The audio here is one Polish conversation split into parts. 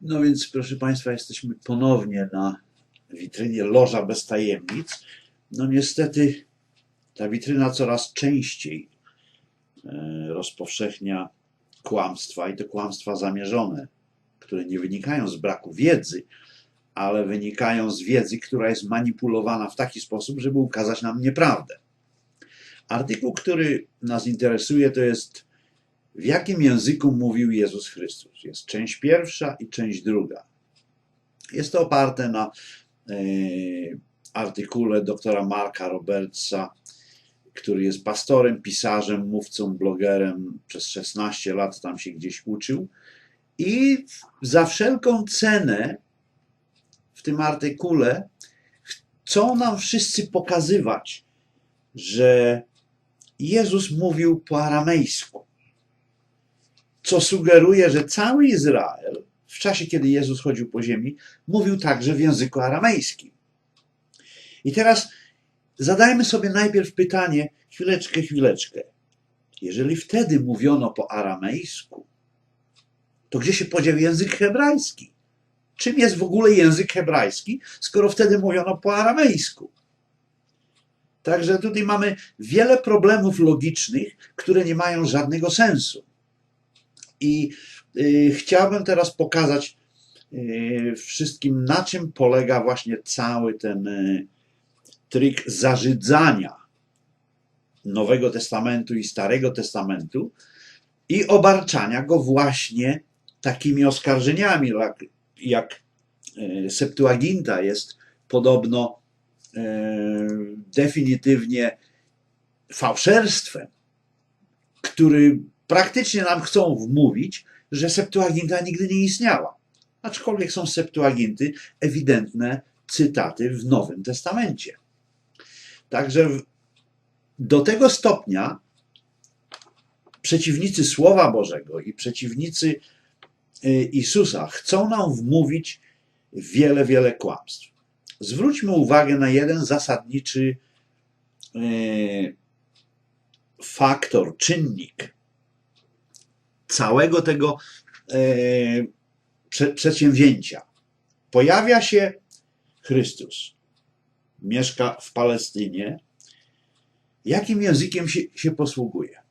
No więc, proszę Państwa, jesteśmy ponownie na witrynie Loża bez tajemnic. No niestety ta witryna coraz częściej e, rozpowszechnia kłamstwa i to kłamstwa zamierzone, które nie wynikają z braku wiedzy, ale wynikają z wiedzy, która jest manipulowana w taki sposób, żeby ukazać nam nieprawdę. Artykuł, który nas interesuje, to jest w jakim języku mówił Jezus Chrystus. Jest część pierwsza i część druga. Jest to oparte na e, artykule doktora Marka Robertsa, który jest pastorem, pisarzem, mówcą, blogerem. Przez 16 lat tam się gdzieś uczył. I za wszelką cenę w tym artykule chcą nam wszyscy pokazywać, że Jezus mówił po aramejsku, co sugeruje, że cały Izrael w czasie, kiedy Jezus chodził po ziemi, mówił także w języku aramejskim. I teraz zadajmy sobie najpierw pytanie, chwileczkę, chwileczkę. Jeżeli wtedy mówiono po aramejsku, to gdzie się podział język hebrajski? Czym jest w ogóle język hebrajski, skoro wtedy mówiono po aramejsku? Także tutaj mamy wiele problemów logicznych, które nie mają żadnego sensu. I y, chciałbym teraz pokazać y, wszystkim, na czym polega właśnie cały ten y, trik zarzydzania Nowego Testamentu i Starego Testamentu i obarczania go właśnie takimi oskarżeniami, jak, jak y, Septuaginta jest podobno y, definitywnie fałszerstwem, który praktycznie nam chcą wmówić, że Septuaginta nigdy nie istniała. Aczkolwiek są z Septuaginty ewidentne cytaty w Nowym Testamencie. Także do tego stopnia przeciwnicy Słowa Bożego i przeciwnicy y, Jezusa chcą nam wmówić wiele, wiele kłamstw. Zwróćmy uwagę na jeden zasadniczy y, faktor, czynnik całego tego y, prze- przedsięwzięcia. Pojawia się Chrystus, mieszka w Palestynie. Jakim językiem się, się posługuje?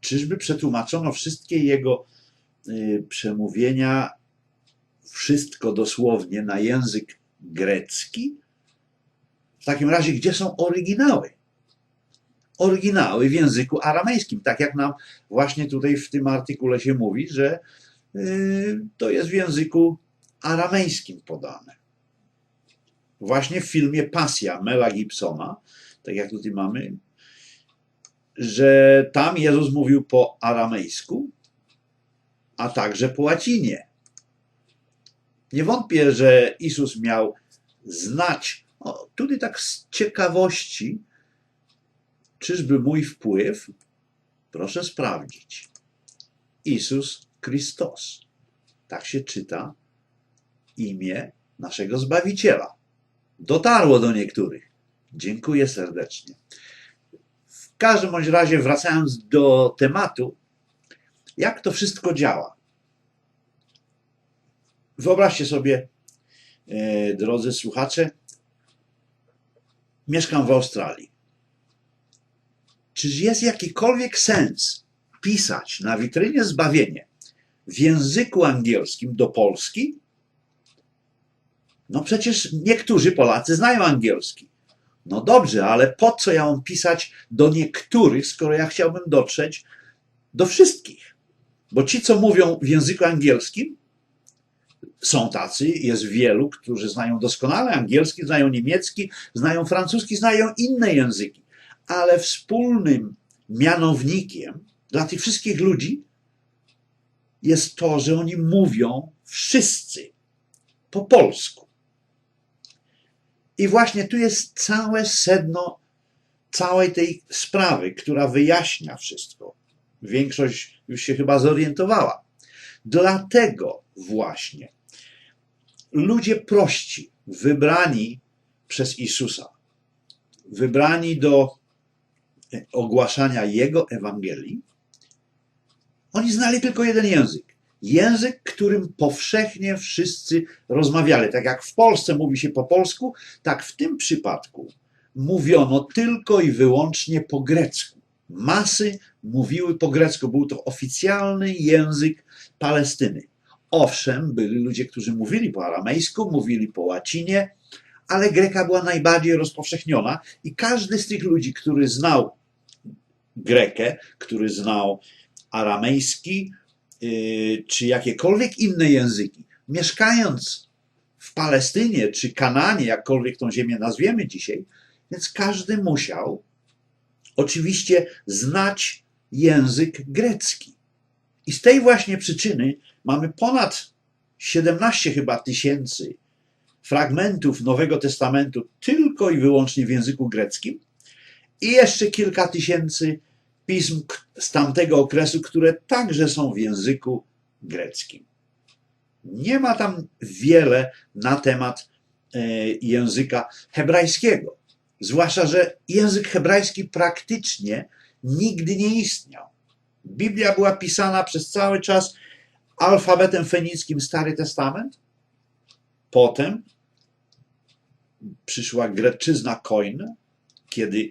Czyżby przetłumaczono wszystkie jego y, przemówienia, wszystko dosłownie na język grecki? W takim razie, gdzie są oryginały? Oryginały w języku aramejskim, tak jak nam właśnie tutaj w tym artykule się mówi, że y, to jest w języku aramejskim podane. Właśnie w filmie Pasja Mela Gibsona, tak jak tutaj mamy, że tam Jezus mówił po aramejsku, a także po łacinie. Nie wątpię, że Jezus miał znać, o, tutaj tak z ciekawości, czyżby mój wpływ, proszę sprawdzić. Jezus Chrystus. Tak się czyta imię naszego Zbawiciela. Dotarło do niektórych. Dziękuję serdecznie. W każdym bądź razie, wracając do tematu, jak to wszystko działa. Wyobraźcie sobie, e, drodzy słuchacze, mieszkam w Australii. Czyż jest jakikolwiek sens pisać na witrynie zbawienie w języku angielskim do Polski? No przecież niektórzy Polacy znają angielski. No dobrze, ale po co ja mam pisać do niektórych, skoro ja chciałbym dotrzeć do wszystkich? Bo ci, co mówią w języku angielskim, są tacy, jest wielu, którzy znają doskonale angielski, znają niemiecki, znają francuski, znają inne języki. Ale wspólnym mianownikiem dla tych wszystkich ludzi jest to, że oni mówią wszyscy po polsku. I właśnie tu jest całe sedno całej tej sprawy, która wyjaśnia wszystko. Większość już się chyba zorientowała. Dlatego właśnie ludzie prości, wybrani przez Jezusa, wybrani do ogłaszania Jego Ewangelii, oni znali tylko jeden język język, którym powszechnie wszyscy rozmawiali. Tak jak w Polsce mówi się po polsku, tak w tym przypadku mówiono tylko i wyłącznie po grecku. Masy mówiły po grecku. Był to oficjalny język Palestyny. Owszem, byli ludzie, którzy mówili po aramejsku, mówili po łacinie, ale greka była najbardziej rozpowszechniona i każdy z tych ludzi, który znał grekę, który znał aramejski, yy, czy jakiekolwiek inne języki, mieszkając w Palestynie czy Kananie, jakkolwiek tą ziemię nazwiemy dzisiaj, więc każdy musiał oczywiście znać język grecki. I z tej właśnie przyczyny mamy ponad 17 chyba tysięcy fragmentów Nowego Testamentu tylko i wyłącznie w języku greckim i jeszcze kilka tysięcy pism z tamtego okresu, które także są w języku greckim. Nie ma tam wiele na temat e, języka hebrajskiego. Zwłaszcza, że język hebrajski praktycznie nigdy nie istniał. Biblia była pisana przez cały czas alfabetem fenickim Stary Testament. Potem przyszła greczyzna Koin, kiedy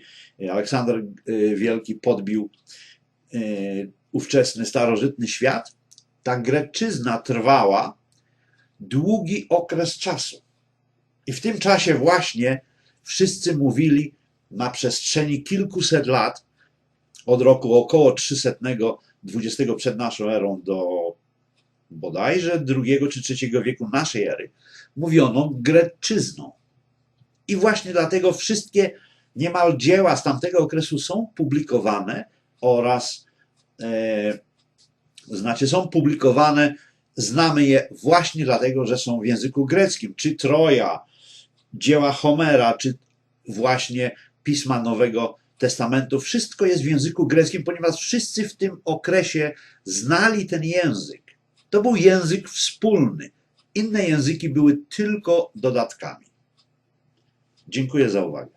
Aleksander e, Wielki podbił e, ówczesny starożytny świat. Ta greczyzna trwała długi okres czasu. I w tym czasie właśnie wszyscy mówili na przestrzeni kilkuset lat, od roku około 300, 20 przed naszą erą do bodajże drugiego czy trzeciego wieku naszej ery, mówiono greczyzną. I właśnie dlatego wszystkie niemal dzieła z tamtego okresu są publikowane oraz e, znaczy są publikowane, znamy je właśnie dlatego, że są w języku greckim, czy Troja, dzieła Homera, czy właśnie pisma Nowego Testamentu. Wszystko jest w języku greckim, ponieważ wszyscy w tym okresie znali ten język. To był język wspólny. Inne języki były tylko dodatkami. Dziękuję za uwagę.